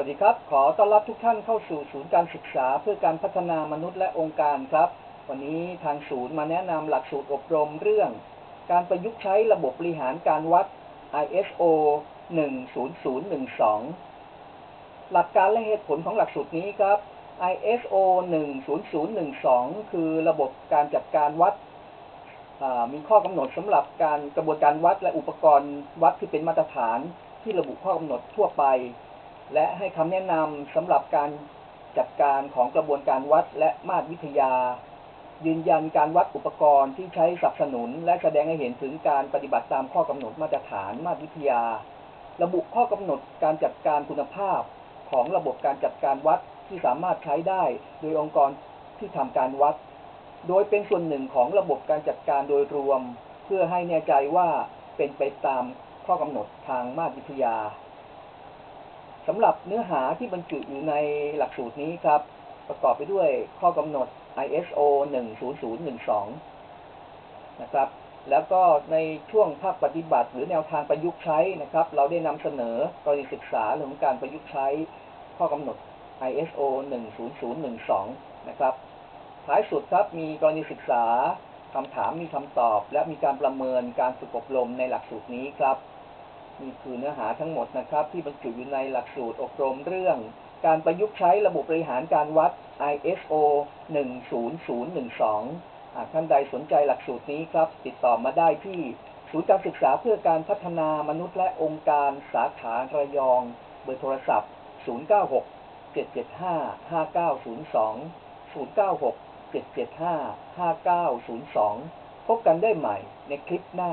วัสดีครับ ขอต้อนรับทุกท่านเข้าสู่ศูนย์การศึกษาเพื่อการพัฒนามนุษย์และองค์การครับ วันนี้ทางศูนย์มาแนะนำหลักสูตรอบรมเรื่อง การประยุกต์ใช้ระบบบริหารการวัด ISO 10012 หลักการและเหตุผลของหลักสูตรนี้ครับ ISO 10012 คือระบบการจัดการวัด มีข้อกำหนดสำหรับการกระบวนการวัดและอุปกรณ์วัดที่เป็นมาตรฐานที่ระบุข้อกำหนดทั่วไป และให้คำแนะนำสำหรับการจัดการของกระบวนการวัดและมาตรวิทยา ยืนยันการวัดอุปกรณ์ที่ใช้สนับสนุน และแสดงให้เห็นถึงการปฏิบัติตามข้อกำหนดมาตรฐานมาตรวิทยา ระบุข้อกำหนดการจัดการคุณภาพของระบบการจัดการวัดที่สามารถใช้ได้โดยองค์กรที่ทำการวัด โดยเป็นส่วนหนึ่งของระบบการจัดการโดยรวม เพื่อให้แน่ใจว่าเป็นไปตามข้อกำหนดทางมาตรวิทยา สำหรับเนื้อหาที่บรรจุอยู่ในหลักสูตรนี้ครับ ประกอบไปด้วยข้อกำหนด ISO 10012 นะครับ แล้วก็ในช่วงภาคปฏิบัติหรือแนวทางประยุกต์ใช้นะครับ เราได้นำเสนอกรณีศึกษาเรื่องของการประยุกต์ใช้ข้อกำหนด ISO 10012 นะครับ ท้ายสุดครับมีกรณีศึกษาคำถามมีคำตอบ และมีการประเมินการฝึกอบรมในหลักสูตรนี้ครับ นี่คือเนื้อหาทั้งหมดนะครับ ที่บรรจุอยู่ในหลักสูตรอบรมเรื่อง การประยุกต์ใช้ระบบบริหารการวัด ISO 10012 หากท่านใดสนใจหลักสูตรนี้ครับ ติดต่อมาได้ที่ศูนย์การศึกษาเพื่อการพัฒนามนุษย์และองค์การสาขาระยอง เบอร์โทรศัพท์ 096 775 5902 096 775 5902 พบกันได้ใหม่ในคลิปหน้า